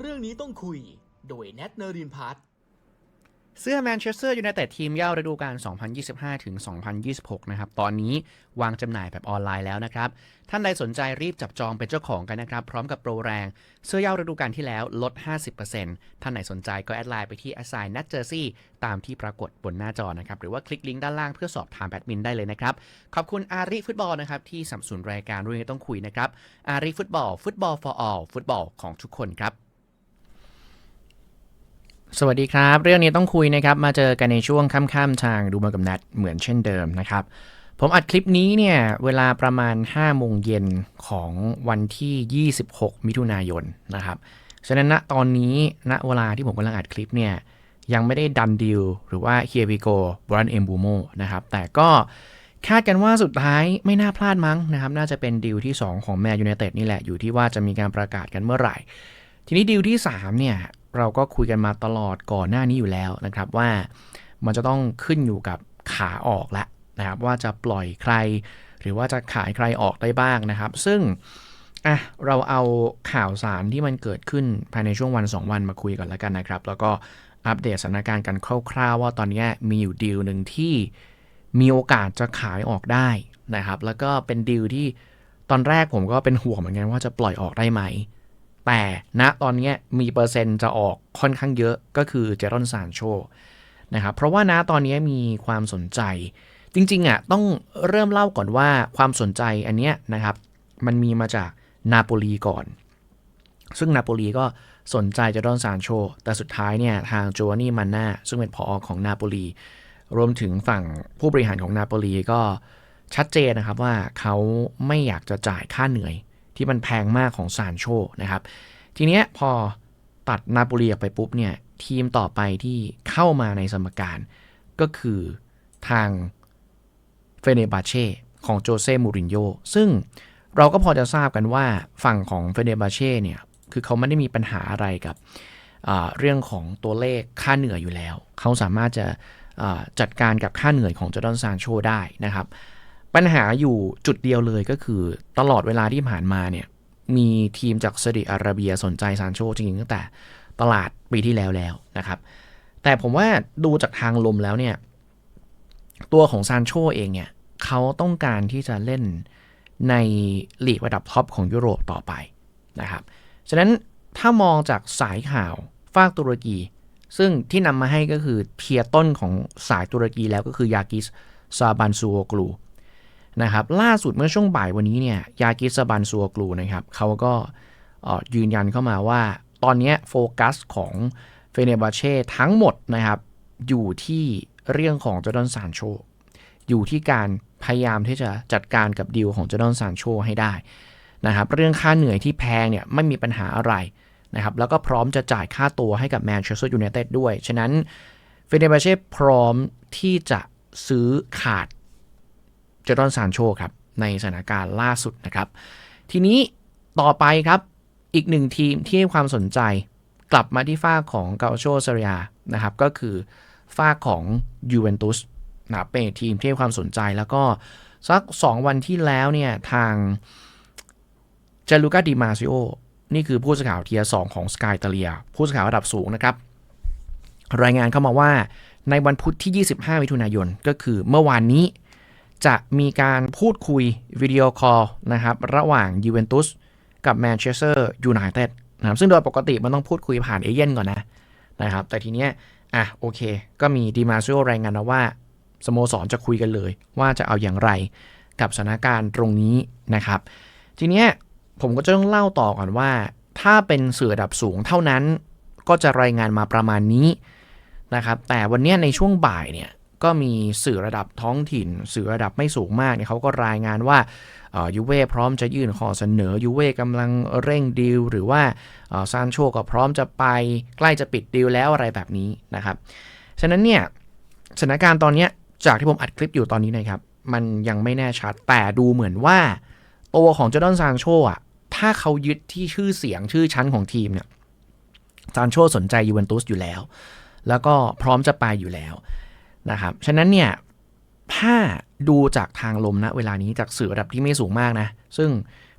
เรื่องนี้ต้องคุย โดยแนทเนรินพัฒน์เสื้อแมนเชสเตอร์ยูไนเต็ดทีมเย่าฤดูกาล 2025 ถึง 2026 นะครับ ตอนนี้วางจำหน่ายแบบออนไลน์แล้วนะครับ ท่านใดสนใจรีบจับจองเป็นเจ้าของกันนะครับ พร้อมกับโปรแรง เสื้อเย่าฤดูกาลที่แล้วลด 50%ท่านไหนสนใจก็แอดไลน์ไปที่ assign n a t jersey ตามที่ปรากฏบนหน้าจอนะครับ หรือว่าคลิกลิงก์ด้านล่างเพื่อสอบถามแบดมินได้เลยนะครับ ขอบคุณอารีฟุตบอลนะครับที่สนับสนุนรายการเรื่องนี้ต้องคุยนะครับอารีฟุตบอลฟุตบอล for all ฟุตบอลของทุกคนครับ สวัสดีครับ เรื่องนี้ต้องคุยนะครับมาเจอกันในช่วงค่ำๆทางดูมากับนัดเหมือนเช่นเดิมนะครับ ผมอัดคลิปนี้เนี่ยเวลาประมาณ5โมงเย็นของวันที่ 26 มิถุนายนนะครับฉะนั้นณตอนนี้ณเวลาที่ผมกำลังอัดคลิปเนี่ยยังไม่ได้ดันดิวหรือว่าเฮียวิโกบรันเอมบูโมนะครับแต่ก็คาดกันว่าสุดท้ายไม่น่าพลาดมั้งนะครับ น่าจะเป็นดิวที่ 2 ของแมนยูไนเต็ดนี่แหละอยู่ที่ว่าจะมีการประกาศกันเมื่อไหร่ ทีนี้ดีลที่ 3 เนี่ย เราก็คุยกันมาตลอดก่อนหน้านี้อยู่แล้วนะครับว่ามันจะต้องขึ้นอยู่กับขาออกละนะครับว่าจะปล่อยใคร หรือว่าจะขายใครออกได้บ้างนะครับ ซึ่งอะเราเอาข่าวสารที่มันเกิดขึ้นภายในช่วงวัน 2 วันมาคุยกันแล้วกันนะครับ แล้วก็อัปเดตสถานการณ์กันคร่าวๆว่าตอนนี้มีอยู่ดีลหนึ่งที่มีโอกาสจะขายออกได้นะครับ แล้วก็เป็นดีลที่ตอนแรกผมก็เป็นห่วงเหมือนกันว่าจะปล่อยออกได้ไหม แต่ณตอนนี้มีเปอร์เซ็นต์จะออกค่อนข้างเยอะก็คือเจรอนซานโชนะครับเพราะว่าณตอนนี้มีความสนใจ จริงๆอะต้องเริ่มเล่าก่อนว่าความสนใจอันเนี้ยนะครับมันมีมาจากนาโปลีก่อน ซึ่งนาโปลีก็สนใจเจรอนซานโชแต่สุดท้ายเนี่ยทางโจวานี่มันนาซึ่งเป็นผอของนาโปลีรวมถึงฝั่งผู้บริหารของนาโปลีก็ชัดเจนนะครับว่าเขาไม่อยากจะจ่ายค่าเหนื่อย ที่มันแพงมากของซานโชนะครับ ทีเนี้ยพอตัดนาโปลีออกไปปุ๊บเนี่ย ทีมต่อไปที่เข้ามาในสมการก็คือทางเฟเนบาเช่ของโจเซ่มูรินโญ่ซึ่งเราก็พอจะทราบกันว่าฝั่งของเฟเนบาเช่เนี่ยคือเขาไม่ได้มีปัญหาอะไรกับเรื่องของตัวเลขค่าเหนื่อยอยู่แล้ว เขาสามารถจะจัดการกับค่าเหนื่อยของจอร์แดนซานโชได้นะครับ ปัญหาอยู่จุดเดียวเลยก็คือตลอดเวลาที่ผ่านมาเนี่ยมีทีมจากซาอุดิอาระเบียสนใจซานโชจริงๆตั้งแต่ตลาดปีที่แล้วแล้วนะครับ แต่ผมว่าดูจากทางลมแล้วเนี่ย ตัวของซานโชเองเนี่ยเขาต้องการที่จะเล่นในลีกระดับท็อปของยุโรปต่อไปนะครับ ฉะนั้นถ้ามองจากสายข่าวฝากตุรกี ซึ่งที่นำมาให้ก็คือเทียต้นของสายตุรกีแล้วก็คือยากิสซาบันซูโอกลู นะครับล่าสุดเมื่อช่วงบ่ายวันนี้เนี่ยยากิสบันซัวกลูนะครับเขาก็ยืนยันเข้ามาว่า ตอนนี้โฟกัสของเฟเนบาเช่ทั้งหมดนะครับอยู่ที่เรื่องของจอร์ดอนซานโชอยู่ที่การพยายามที่จะจัดการกับดีลของจอร์ดอนซานโชให้ได้นะครับเรื่องค่าเหนื่อยที่แพงเนี่ยไม่มีปัญหาอะไรนะครับแล้วก็พร้อมจะจ่ายค่าตัวให้กับแมนเชสเตอร์ยูไนเต็ดด้วย ฉะนั้นเฟเนบาเช่พร้อมที่จะซื้อขาด เจอร์ดอนซานโชครับในสถานการณ์ล่าสุดนะครับ ทีนี้ต่อไปครับอีกหนึ่งทีมที่ให้ความสนใจกลับมาที่ฝ้าของเกาโชเซเรียนะครับก็คือฝ้าของยูเวนตุสนะเป็นทีมที่ให้ความสนใจแล้วก็สัก 2 วันที่แล้วเนี่ยทางเจลูกาดิมาซิโอนี่คือผู้สื่อข่าวเทียร์สของสกายเตเลียผู้สื่อข่าวระดับสูงนะครับ รายงานเข้ามาว่าในวันพุธที่ 25 มิถุนายนก็คือเมื่อวานนี้ จะมีการพูดคุยวิดีโอคอลนะครับระหว่างยูเวนตุสกับแมนเชสเตอร์ยูไนเต็ดนะครับซึ่งโดยปกติมันต้องพูดคุยผ่านเอเย่นก่อนนะนะครับแต่ทีเนี้ยอะโอเค ก็มีดีมาซิโอรายงานมาว่าสโมสรจะคุยกันเลย ว่าจะเอาอย่างไรกับสถานการณ์ตรงนี้นะครับ ทีเนี้ยผมก็จะต้องเล่าต่อก่อนว่า ถ้าเป็นสื่อระดับสูงเท่านั้น ก็จะรายงานมาประมาณนี้นะครับแต่วันนี้ในช่วงบ่ายเนี่ย ก็มีสื่อระดับท้องถิ่น สื่อระดับไม่สูงมากเนี่ยเขาก็รายงานว่ายูเว่พร้อมจะยื่นขอเสนอยูเว่กำลังเร่งดีลหรือว่าซานโชก็พร้อมจะไปใกล้จะปิดดีลแล้วอะไรแบบนี้นะครับ ฉะนั้นเนี่ยสถานการณ์ตอนนี้จากที่ผมอัดคลิปอยู่ตอนนี้นะครับ มันยังไม่แน่ชัดแต่ดูเหมือนว่า ตัวของเจดอนซานโชอะถ้าเขายึดที่ชื่อเสียงชื่อชั้นของทีมเนี่ยซานโชสนใจยูเวนตุสอยู่แล้ว แล้วก็พร้อมจะไปอยู่แล้ว นะครับ ฉะนั้นเนี่ยถ้าดูจากทางลมนะเวลานี้จากสื่อระดับที่ไม่สูงมากนะ ซึ่ง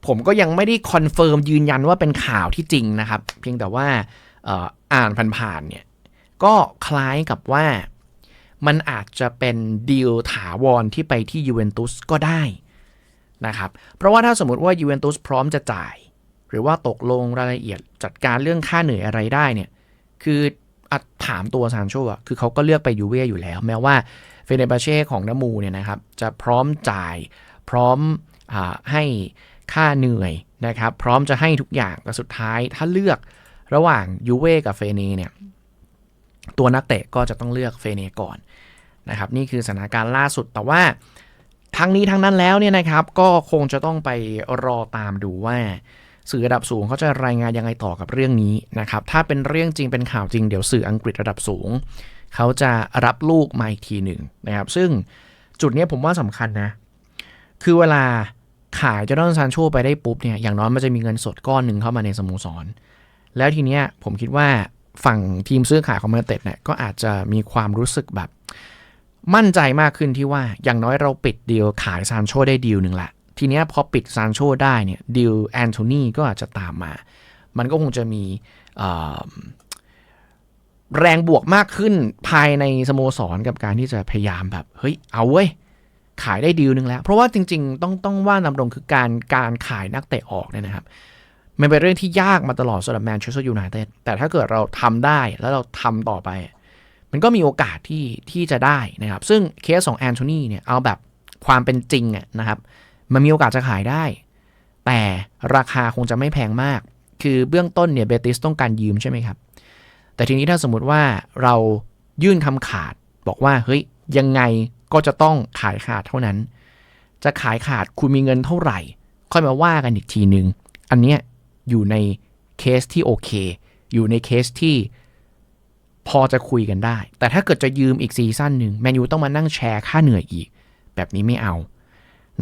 ผมก็ยังไม่ได้คอนเฟิร์มยืนยันว่าเป็นข่าวที่จริงนะครับ เพียงแต่ว่าอ่ออ่านผ่านๆเนี่ยก็คล้ายกับว่ามันอาจจะเป็นดีลถาวรที่ไปที่ยูเวนตุสก็ได้นะครับ เพราะว่าถ้าสมมติว่ายูเวนตุสพร้อมจะจ่าย หรือว่าตกลงรายละเอียดจัดการเรื่องค่าเหนื่อยอะไรได้เนี่ย คือ อะถามตัวซานโชอะคือเขาก็เลือกไปยูเว่อยู่แล้ว แม้ว่าเฟเนบาเช่ของน้ำมูเนี่ยนะครับ จะพร้อมจ่ายพร้อมอให้ค่าเหนื่อยนะครับ พร้อมจะให้ทุกอย่างแต่สุดท้ายถ้าเลือกระหว่างยูเว่กับเฟเนเนี่ยตัวนักเตะก็จะต้องเลือกเฟเนก่อนนะครับนี่คือสถานการณ์ล่าสุดแต่ว่าทั้งนี้ทั้งนั้นแล้วเนี่ยนะครับก็คงจะต้องไปรอตามดูว่า สื่อระดับสูงเขาจะรายงานยังไงต่อกับเรื่องนี้นะครับ ถ้าเป็นเรื่องจริงเป็นข่าวจริงเดี๋ยวสื่ออังกฤษระดับสูง เขาจะรับลูกมาอีกทีหนึ่งนะครับ ซึ่งจุดนี้ผมว่าสำคัญนะ คือเวลาขายจอร์แดนซานโชไปได้ปุ๊บเนี่ยอย่างน้อยมันจะมีเงินสดก้อนหนึ่งเข้ามาในสโมสร แล้วทีเนี้ยผมคิดว่าฝั่งทีมซื้อขายของแมนเต็ดเนี่ยก็อาจจะมีความรู้สึกแบบ มั่นใจมากขึ้นที่ว่าอย่างน้อยเราปิดดีลขายซานโชได้ดีลหนึ่งละ ทีเนี้ยพอปิดซานโชได้เนี่ยดีลแอนโทนีก็อาจจะตามมา มันก็คงจะมีแรงบวกมากขึ้นภายในสโมสรกับการที่จะพยายามแบบ เฮ้ย เอาเว้ย ขายได้ดีลหนึ่งแล้ว เพราะว่าจริง ๆ ต้องต้องว่าตาตรงคือการการขายนักเตะออกเนี่ยนะครับ มันเป็นเรื่องที่ยากมาตลอดสำหรับแมนเชสเตอร์ยูไนเต็ดแต่ถ้าเกิดเราทำได้แล้วเราทำต่อไป มันก็มีโอกาสที่ที่จะได้นะครับ ซึ่งเคสของแอนโทนีเนี่ยเอาแบบความเป็นจริงอะนะครับ มันมีโอกาสจะขายได้ แต่ราคาคงจะไม่แพงมาก คือเบื้องต้นเนี่ยเบติสต้องการยืมใช่ไหมครับ แต่ทีนี้ถ้าสมมุติว่าเรายื่นคำขาดบอกว่าเฮ้ยยังไงก็จะต้องขายขาดเท่านั้น จะขายขาดคุณมีเงินเท่าไหร่ ค่อยมาว่ากันอีกทีหนึ่งอันเนี้ยอยู่ในเคสที่โอเค อยู่ในเคสที่พอจะคุยกันได้ แต่ถ้าเกิดจะยืมอีกซีซั่นหนึ่งแมนยูต้องมานั่งแชร์ค่าเหนื่อยอีก แบบนี้ไม่เอา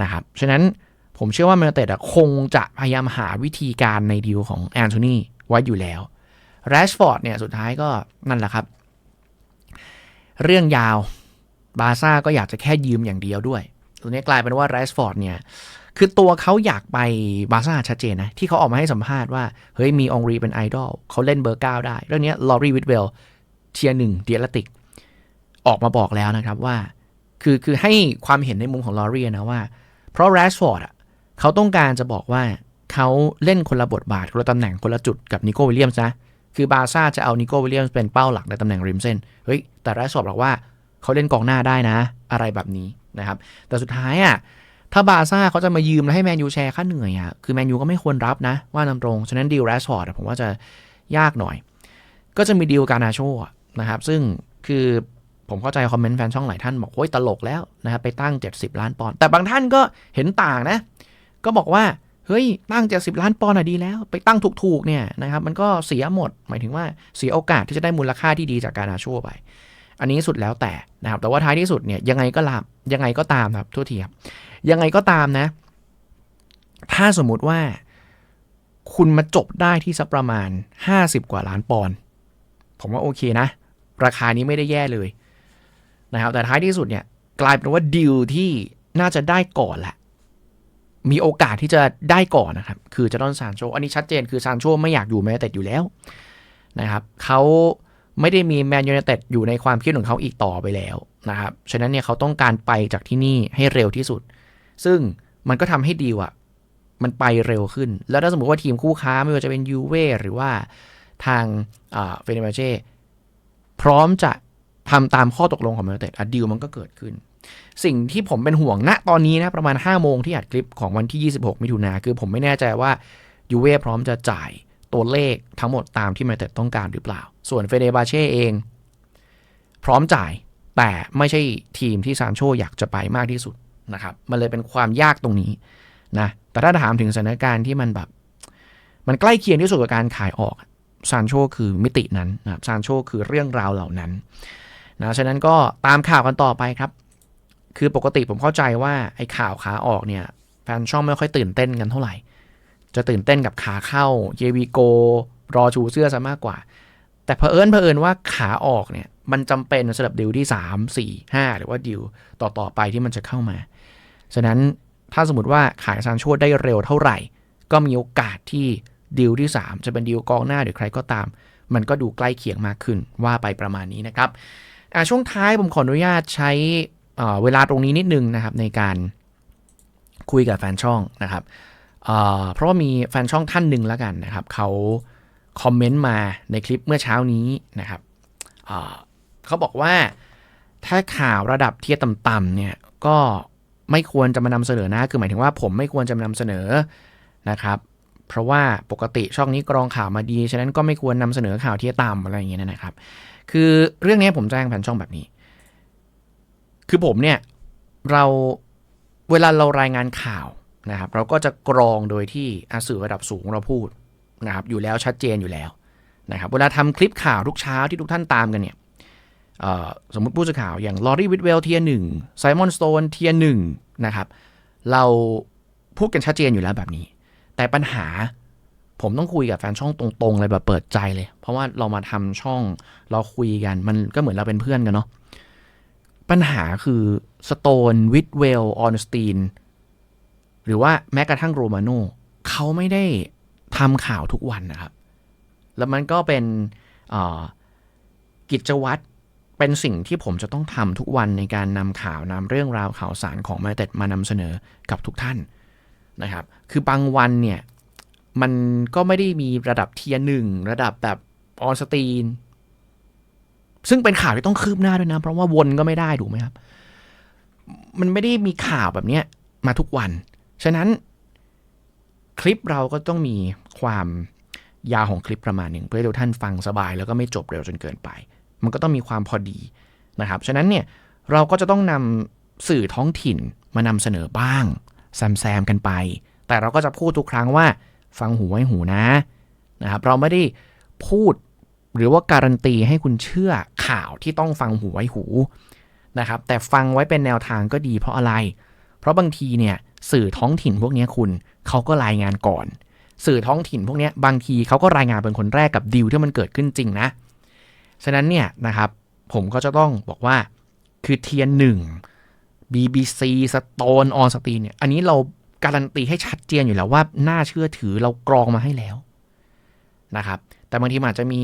นะครับ ฉะนั้นผมเชื่อว่าแมนเตดคงจะพยายามหาวิธีการในดีลของแอนโทนีไว้อยู่แล้วแรชฟอร์ดเนี่ยสุดท้ายก็นั่นแหละครับ เรื่องยาวบาซ่าก็อยากจะแค่ยืมอย่างเดียวด้วยตัวนี้กลายเป็นว่าแรชฟอร์ดเนี่ยคือตัวเขาอยากไปบาซ่าชัดเจนนะ ที่เขาออกมาให้สัมภาษณ์ว่า เฮ้ยมีองรีเป็นไอดอลเขาเล่นเบอร์เก้าได้ เรื่องนี้ลอรีวิดเวลเทียหนึ่งเดียลติก ออกมาบอกแล้วนะครับว่า คือคือให้ความเห็นในมุมของลอรีนะว่า เพราะแรชฟอร์ดอะเขาต้องการจะบอกว่าเขาเล่นคนละบทบาทคนละตำแหน่งคนละจุดกับนิโก้วิลเลียมส์นะ คือบาซ่าจะเอานิโก้วิลเลียมส์เป็นเป้าหลักในตำแหน่งริมเส้น เฮ้ย แต่แรชฟอร์ดบอกว่าเขาเล่นกองหน้าได้นะ อะไรแบบนี้นะครับ แต่สุดท้ายอะถ้าบาซ่าเขาจะมายืมแล้วให้แมนยูแชร์ค่าเหนื่อยอะคือแมนยูก็ไม่ควรรับนะ ว่าตาตรง ฉะนั้นดีลแรชฟอร์ดผมว่าจะยากหน่อย ก็จะมีดีลการนาโชะนะครับซึ่งคือ ผมเข้าใจคอมเมนต์แฟนช่องหลายท่านบอกโอ้ยตลกแล้วนะครับไปตั้ง 70 ล้านปอนด์แต่บางท่านก็เห็นต่างนะ ก็บอกว่าเฮ้ยตั้ง 70 ล้านปอนด์อะดีแล้ว ไปตั้งถูกๆเนี่ยนะครับมันก็เสียหมด หมายถึงว่าเสียโอกาสที่จะได้มูลค่าที่ดีจากการนาโชไป อันนี้สุดแล้วแต่นะครับแต่ว่าท้ายที่สุดเนี่ยยังไงก็ลามยังไงก็ตามครับทั่วทีครับยังไงก็ตามนะ ถ้าสมมุติว่าคุณมาจบได้ที่สักประมาณ 50 กว่าล้านปอนด์ผมว่าโอเคนะ ราคานี้ไม่ได้แย่เลย นะครับแต่ท้ายที่สุดเนี่ยกลายเป็นว่าดีลที่น่าจะได้ก่อนแหละมีโอกาสที่จะได้ก่อนนะครับ คือจะต้องซานโช อันนี้ชัดเจนคือซานโชไม่อยากอยู่แมนยูเต็ดอยู่แล้วนะครับเขาไม่ได้มีแมนยูไนเต็ดอยู่ในความคิดของเขาอีกต่อไปแล้วนะครับ ฉะนั้นเนี่ยเขาต้องการไปจากที่นี่ให้เร็วที่สุด ซึ่งมันก็ทำให้ดีลอะมันไปเร็วขึ้น แล้วถ้าสมมติว่าทีมคู่ค้าไม่ว่าจะเป็นยูเว่หรือว่าทางเฟเนบาเช่พร้อมจะ ทำตามข้อตกลงของแมนยูเต็ดอะดีลมันก็เกิดขึ้น สิ่งที่ผมเป็นห่วงณตอนนี้นะประมาณ 5 โมงที่อัดคลิปของวันที่ 26 มิถุนาคือผมไม่แน่ใจว่ายูเว่พร้อมจะจ่ายตัวเลขทั้งหมดตามที่แมนยูเต็ดต้องการหรือเปล่า ส่วนเฟเนบาเช่เอง พร้อมจ่ายแต่ไม่ใช่ทีมที่ซานโชอยากจะไปมากที่สุดนะครับมันเลยเป็นความยากตรงนี้นะแต่ถ้าถามถึงสถานการณ์ที่มันแบบมันใกล้เคียงที่สุดกับการขายออกซานโชคือมิตินั้นนะครับซานโชคือเรื่องราวเหล่านั้น นะฉะนั้นก็ตามข่าวกันต่อไปครับ คือปกติผมเข้าใจว่าไอ้ข่าวขาออกเนี่ยแฟนช่องไม่ค่อยตื่นเต้นกันเท่าไหร่ จะตื่นเต้นกับขาเข้าเยวีโกรอชูเสื้อซะมากกว่า แต่เผอิญเผอิญว่าขาออกเนี่ยมันจำเป็นสำหรับดิวที่ 3 4 5 หรือว่าดิวต่อๆไปที่มันจะเข้ามา ฉะนั้นถ้าสมมติว่าขายซานโชได้เร็วเท่าไหร่ ก็มีโอกาสที่ดีลที่ 3 จะเป็นดีลกองหน้าหรือใครก็ตาม มันก็ดูใกล้เคียงมากขึ้นว่าไปประมาณนี้นะครับ ช่วงท้ายผมขออนุญาตใช้เวลาตรงนี้นิดนึงนะครับในการคุยกับแฟนช่องนะครับเพราะว่ามีแฟนช่องท่านหนึ่งแล้วกันนะครับเขาคอมเมนต์มาในคลิปเมื่อเช้านี้นะครับเขาบอกว่าถ้าข่าวระดับเทียร์ต่ำๆเนี่ยก็ไม่ควรจะมานำเสนอนะ คือหมายถึงว่าผมไม่ควรจะมานำเสนอนะครับ เพราะว่าปกติช่องนี้กรองข่าวมาดี ฉะนั้นก็ไม่ควรนำเสนอข่าวเที่ยต่ำอะไรอย่างเงี้ยนะครับ คือเรื่องนี้ผมแจ้งแผนช่องแบบนี้ คือผมเนี่ยเราเวลาเรารายงานข่าวนะครับ เราก็จะกรองโดยที่อาสื่อระดับสูงเราพูดนะครับอยู่แล้วชัดเจนอยู่แล้วนะครับ เวลาทำคลิปข่าวทุกเช้าที่ทุกท่านตามกันเนี่ยสมมติผู้สื่อข่าวอย่างลอรี่วิทเวลเทียหนึ่งไซมอนสโตนเทียหนึ่งนะครับ เราพูดกันชัดเจนอยู่แล้วแบบนี้ แต่ปัญหาผมต้องคุยกับแฟนช่องตรงๆเลยแบบเปิดใจเลย เพราะว่าเรามาทำช่องเราคุยกัน มันก็เหมือนเราเป็นเพื่อนกันเนาะปัญหาคือสโตนวิทเวลออนสตีนหรือว่าแม้กระทั่งโรมาโนเขาไม่ได้ทำข่าวทุกวันนะครับ แล้วมันก็เป็นกิจวัตรเป็นสิ่งที่ผมจะต้องทำทุกวันในการนำข่าวนำเรื่องราวข่าวสารของมาเต็ดมานำเสนอกับทุกท่าน นะครับ คือบางวันเนี่ย มันก็ไม่ได้มีระดับเทียหนึ่งระดับแบบออนสตีน ซึ่งเป็นข่าวที่ต้องคืบหน้าด้วยนะ เพราะว่าวนก็ไม่ได้ถูกไหมครับ มันไม่ได้มีข่าวแบบเนี้ยมาทุกวัน ฉะนั้นคลิปเราก็ต้องมีความยาวของคลิปประมาณหนึ่งเพื่อให้ทุกท่านฟังสบาย แล้วก็ไม่จบเร็วจนเกินไป มันก็ต้องมีความพอดีนะครับ ฉะนั้นเนี่ยเราก็จะต้องนำสื่อท้องถิ่นมานำเสนอบ้าง แซมๆกันไป แต่เราก็จะพูดทุกครั้งว่าฟังหูไว้หูนะนะครับเราไม่ได้พูดหรือว่าการันตีให้คุณเชื่อข่าวที่ต้องฟังหูไว้หูนะครับแต่ฟังไว้เป็นแนวทางก็ดีเพราะอะไร เพราะบางทีเนี่ยสื่อท้องถิ่นพวกนี้คุณเขาก็รายงานก่อน สื่อท้องถิ่นพวกนี้บางทีเขาก็รายงานเป็นคนแรกกับดีลที่มันเกิดขึ้นจริงนะฉะนั้นเนี่ยนะครับผมก็จะต้องบอกว่าคือเทียนหนึ่ง BBC Stone on s t e a m เนี่ยอันนี้เราการันตีให้ชัดเจนอยู่แล้วว่าน่าเชื่อถือเรากรองมาให้แล้วนะครับ แต่บางทีอาจจะมี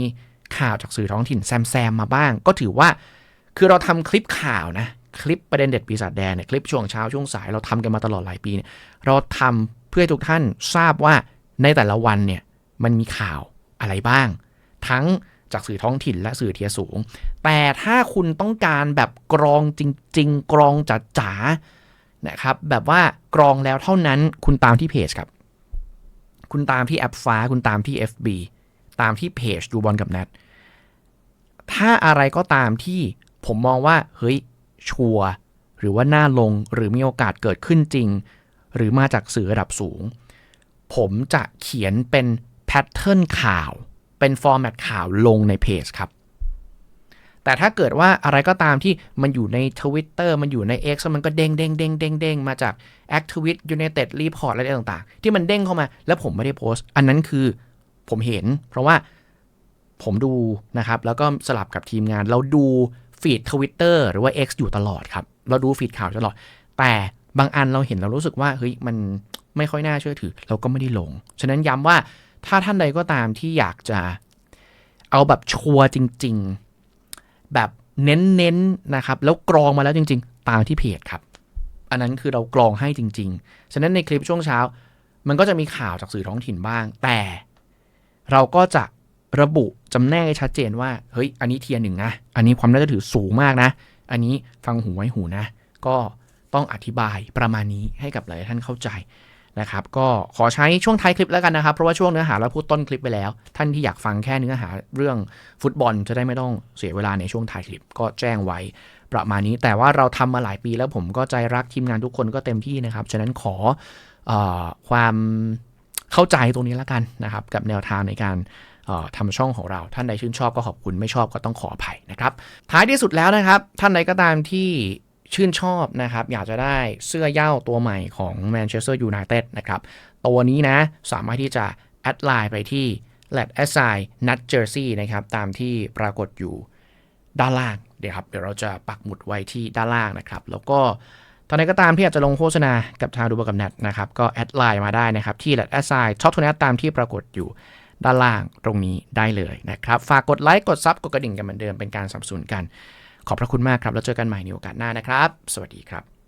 ข่าวจากสื่อท้องถิ่นแซมแซมมาบ้าง ก็ถือว่าคือเราทำคลิปข่าวนะ คลิปประเด็นเด็ดปีศาจแดงเนี่ยคลิปช่วงเช้าช่วงสายเราทำกันมาตลอดหลายปีเนี่ยเราทำเพื่อให้ทุกท่านทราบว่าในแต่ละวันเนี่ยมันมีข่าวอะไรบ้าง ทั้ง จากสื่อท้องถิ่นและสื่อเทียสูง แต่ถ้าคุณต้องการแบบกรองจริง ๆ กรองจัดจ๋านะครับ แบบว่ากรองแล้วเท่านั้นคุณตามที่เพจครับ คุณตามที่แอปฟ้า คุณตามที่ FB ตามที่เพจดูบอลกับแนทถ้าอะไรก็ตามที่ผมมองว่า เฮ้ย ชัวร์หรือว่าน่าลงหรือมีโอกาสเกิดขึ้นจริง หรือมาจากสื่อระดับสูง ผมจะเขียนเป็นแพทเทิร์นข่าว เป็นฟอร์แมตข่าวลงในเพจครับ แต่ถ้าเกิดว่าอะไรก็ตามที่มันอยู่ใน Twitter มันอยู่ใน X มันก็เด้งเด้งเด้งเด้งเด้งมาจาก Activist United Report อะไรต่างๆ ที่มันเด้งเข้ามา แล้วผมไม่ได้โพสต์ อันนั้นคือผมเห็น เพราะว่าผมดูนะครับ แล้วก็สลับกับทีมงาน เราดูฟีด Twitter หรือว่า X อยู่ตลอดครับ เราดูฟีดข่าวตลอด แต่บางอันเราเห็นเรารู้สึกว่าเฮ้ยมันไม่ค่อยน่าเชื่อถือ เราก็ไม่ได้ลง ฉะนั้นย้ำว่า ถ้าท่านใดก็ตามที่อยากจะเอาแบบชัวร์จริง ๆ แบบเน้นๆนะครับ แล้วกรองมาแล้วจริง ๆ ตามที่เพจครับ อันนั้นคือเรากรองให้จริง ๆ ฉะนั้นในคลิปช่วงเช้า มันก็จะมีข่าวจากสื่อท้องถิ่นบ้าง แต่เราก็จะระบุจำแนกให้ชัดเจนว่า เฮ้ย อันนี้เทียร์หนึ่งนะ อันนี้ความน่าจะถือสูงมากนะ อันนี้ฟังหูไว้หูนะ ก็ต้องอธิบายประมาณนี้ให้กับหลายท่านเข้าใจ นะครับก็ขอใช้ช่วงท้ายคลิปแล้วกันนะครับ เพราะว่าช่วงเนื้อหาเราพูดต้นคลิปไปแล้ว ท่านที่อยากฟังแค่เนื้อหาเรื่องฟุตบอลจะได้ไม่ต้องเสียเวลาในช่วงท้ายคลิปก็แจ้งไว้ประมาณนี้ แต่ว่าเราทำมาหลายปีแล้วผมก็ใจรักทีมงานทุกคนก็เต็มที่นะครับ ฉะนั้นขอออความเข้าใจตรงนี้แล้วกันนะครับ กับแนวทางในการทำช่องของเรา ท่านใดชื่นชอบก็ขอบคุณไม่ชอบก็ต้องขออภัยนะครับ ท้ายที่สุดแล้วนะครับ ท่านใดก็ตามที่ ชื่นชอบนะครับ อยากจะได้เสื้อเย่าตัวใหม่ของแมนเชสเตอร์ยูไนเต็ดนะครับ ตัวนี้นะ สามารถที่จะแอดไลน์ไปที่ let a s s i g n n u t j e r s e y นะครับ ตามที่ปรากฏอยู่ด้านล่างเดี๋ยวครับ เดี๋ยวเราจะปักหมุดไว้ที่ด้านล่างนะครับ แล้วก็ตอนนี้ก็ตามที่อยากจะลงโฆษณากับทางดูบกับแนทนะครับ ก็แอดไลน์มาได้นะครับ ที่ let a s s i g n Shop to Net ตามที่ปรากฏอยู่ด้านล่างตรงนี้ได้เลยนะครับ ฝากกดไลค์กดซับกดกระดิ่งกันเหมือนเดิมเป็นการสับสนกัน ขอบพระคุณมากครับ แล้วเจอกันใหม่ในโอกาสหน้านะครับ สวัสดีครับ